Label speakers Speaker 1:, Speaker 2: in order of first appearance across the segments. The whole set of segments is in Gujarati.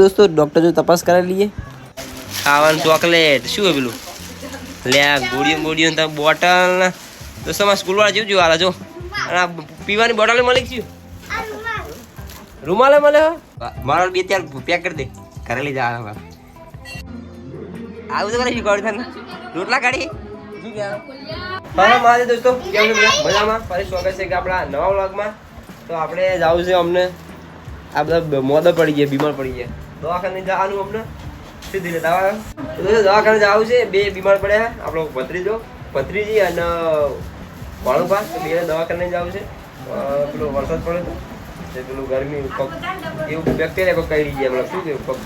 Speaker 1: દોસ્તો ડૉક્ટર જો તપાસ કરાવી લઈએ. ખાવાનું ચોકલેટ. શું હોય પેલું? લે આ ગોળીઓ ગોળીઓ ને બોટલ ને. દોસ્તો માં સ્કૂલ વાળા જેવું જોયું હાલે જો. અને આ પીવાની બોટલ મળી ગયું રૂમાલે મળે હો. મારો બે ચાર પેક કરી દે. ઘરે લઈ જા આવું. તો કરે શીખવાડ્યું તને રોટલા કાઢી. શું કહેવાનું મારે દોસ્તો કેમ મજામાં? ફરી સ્વાગત છે કે આપણા નવા વ્લોગમાં. તો આપણે જવું છે અમને. આ બધા મોદા પડી ગયા બીમાર પડી ગયા. દવાખાને જવાનું અમને. સીધી લે દવા દવાખાને જવું છે, બે બીમાર પડ્યા. આપણો ભત્રીજો. ભત્રીજી અને વાળુભા બે દવાખાને જવું છે. પેલો વરસાદ પડ્યો તો તે પેલું ગરમી પગ એવું બેક્ટેરિયા કોઈ કરી ગયા. આપણે શું કેવું? પગ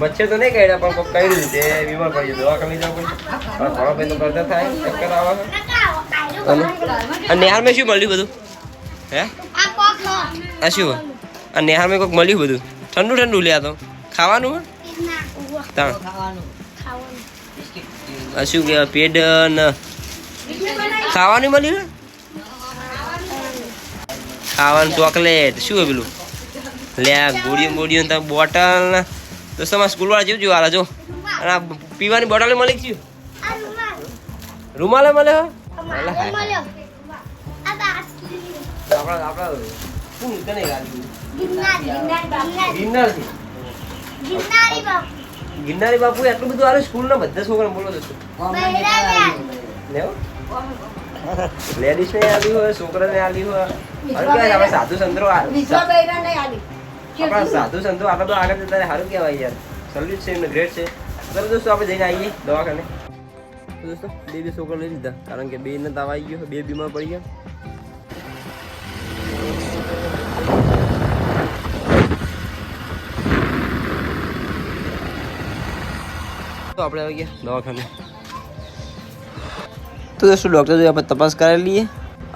Speaker 1: મચ્છર તો નહીં કર્યા પણ કોઈ કર્યું તે બીમાર પડી દવાખાને જવું પડશે પણ થોડો ભાઈ તો કરતા થાય. ચક્કર આવે. અને? અને નેહારમાં શું મળ્યું બધું? હે? આ શું? આ નેહાર મેં કોઈક મળ્યું બધું? ઠંડુ ઠંડુ લ્યા તો. ખાવાનું હોય શું કહેવાય પેડ ખાવાનું મળ્યું ખાવાનું ચોકલેટ. શું હોય પેલું? લે આ ગોળીઓ ગોળીઓ ને બોટલ દોસ્તો માં સ્કૂલ વાળા જેવું જેવું હાલે જો. અને આ પીવાની બોટલ મળી ગયું? રૂમાલે મળે હો આપણા આપણા શું ગિરનાર ગિરનારી બાપુ એટલું બધું આલે સ્કૂલ ના બધા છોકરા બોલો છો લેડીઝ ને આવી હોય છોકરા ને આવી હોય સાધુ સંતો આ- આપણા સાધુ સંતો આટલા બધા આગળ જતા સારું કહેવાય યાર. સલ્યુટ છે એમને ગ્રેટ છે. ચાલો દોસ્તો આપણે જઈને આવીએ દવાખાને. તો દોસ્તો બે બે છોકરા લઈ લીધા. કારણ કે બે ને તાવ આવી ગયો બે બીમાર પડી ગયા. તો આપણે આવી ગયા દવાખાને. તો દોસ્તો ડૉક્ટર આપણે તપાસ કરાવી લઈએ.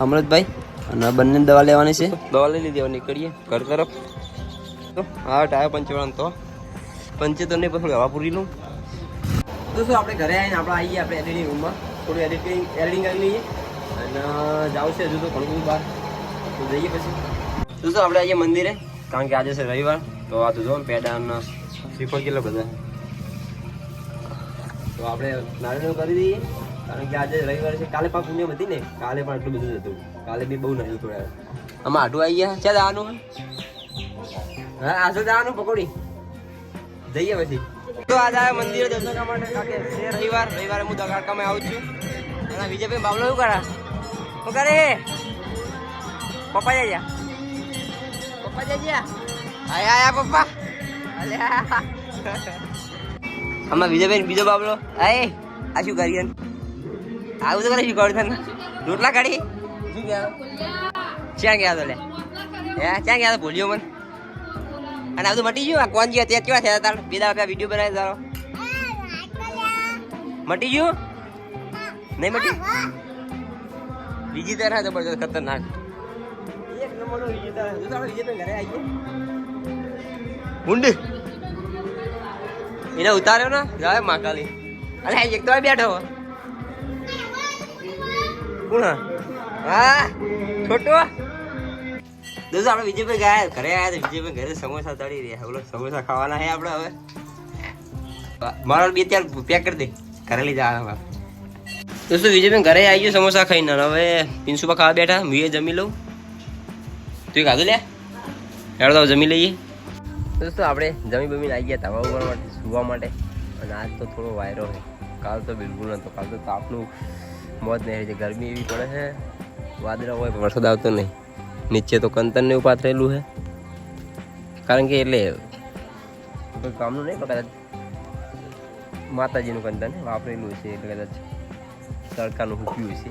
Speaker 1: અમૃતભાઈ અને બંને દવા લેવાની છે. દવા લઈ લીધી હવે નીકળીએ ઘર તરફ. તો હા ટાયર પંચવાળા તો. પંચેતર નહીં પણ થોડી હવા પૂરી લઉં. તો શું આપણે ઘરે આવીને આપણે આવીએ આપણે એડિટિંગ રૂમમાં થોડું એડિટિંગ એડિટિંગ કરી લઈએ. અને જાવ છે હજુ તો ઘણું બધું બહાર. તો જઈએ પછી. તો શું આપણે આવીએ મંદિરે. કારણ કે આજે છે રવિવાર. તો આ તો જો ને પેડા અને શ્રીફળ કેટલા બધા. તો આપણે નાનું કરી દઈએ. કારણ કે આજે રવિવાર છે કાલે પણ પુણ્યમ હતી ને કાલે પણ એટલું બધું હતું. કાલે બી બહુ નાખ્યું થોડા આમાં આટું આવી ગયા? ક્યાં જવાનું? હા આજે જવાનું પકોડી. જઈએ પછી. તો આજે મંદિરે દર્શન કરવા માટે છે રવિવાર. રવિવારે હું દગાડકામાં આવું છું. અને વિજયભાઈ બાબલો શું કરા? શું કરે? પપ્પા જાય પપ્પા જાય આયા આયા પપ્પા. અલ્યા. આમાં વિજયભાઈ બીજો બાબલો આય આ શું કરી આવું તો કરે કરું તને રોટલા કાઢી? શું ગયા? ક્યાં ગયા તો લે? હે ક્યાં ગયા તો ભૂલ્યો મને? અને આવું તો મટી ગયું? આ કોણ ગયા? ત્યાં કેવા થયા તાર? બે દાડા વીડિયો બનાવી તારો. મટી ગયું? નહીં મટી? બીજી તરહ જબરજસ્ત ખતરનાક. એક નંબરનો જો તારો વિજય ઘરે આવીએ ઊંડી. એને ઉતાર્યો ને? જાય માકાલી અરે, એક તો બેઠો. કોણ હા? છોટો દોસ્તો, આપણે વિજયભાઈ ગયા, ઘરે આવ્યા તો વિજયભાઈ ઘરે સમોસા તળી રહ્યા. બોલો સમોસા ખાવાના હે આપણે હવે. મારો બે ચાર પેક કરી દે. ઘરે લઈ જવાના દોસ્તો વિજયભાઈ ઘરે આવી ગયો સમોસા ખાઈને. હવે પિન્સુપા ખાવા બેઠા. હું જમી લઉં. તું ખાધું લે હેડો જમી લઈએ. દોસ્તો, આપણે જમી બમીને આવી ગયા તવા ઉપર માટે, સુવા માટે. અને આજ તો થોડો વાયરો છે. કાલ તો બિલકુલ નહોતો, કાલ તો તાપનું મોત નહીં છે. ગરમી એવી પડે છે, વાદળા હોય વરસાદ આવતો નહીં નીચે તો કંતનને એવું પાથરેલું છે. કારણ કે એટલે કોઈ કામનું નહીં પણ કદાચ માતાજીનું કંતન વાપરેલું છે એટલે કદાચ તડકાનું મૂક્યું છે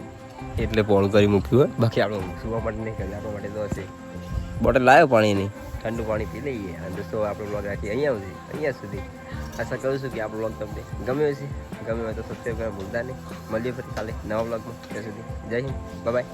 Speaker 1: એટલે પોણ કરી મૂક્યું હોય. બાકી આપણે સુવા માટે નહીં કરે આપણા માટે તો હશે. બોટલ લાવ્યો પાણીની. ઠંડુ પાણી પી લઈએ અને દોસ્તો, આપણો બ્લોગ રાખીએ અહીંયા સુધી અહીંયા સુધી. આશા કરું છું કે આપણો બ્લોગ તમને ગમ્યો હશે. ગમ્યો હોય તો સબસ્ક્રાઈબ કરવા ભૂલતા નહીં. મળીએ ફરી કાલે નવા બ્લોગમાં ત્યાં સુધી જય હિન્દ. બાય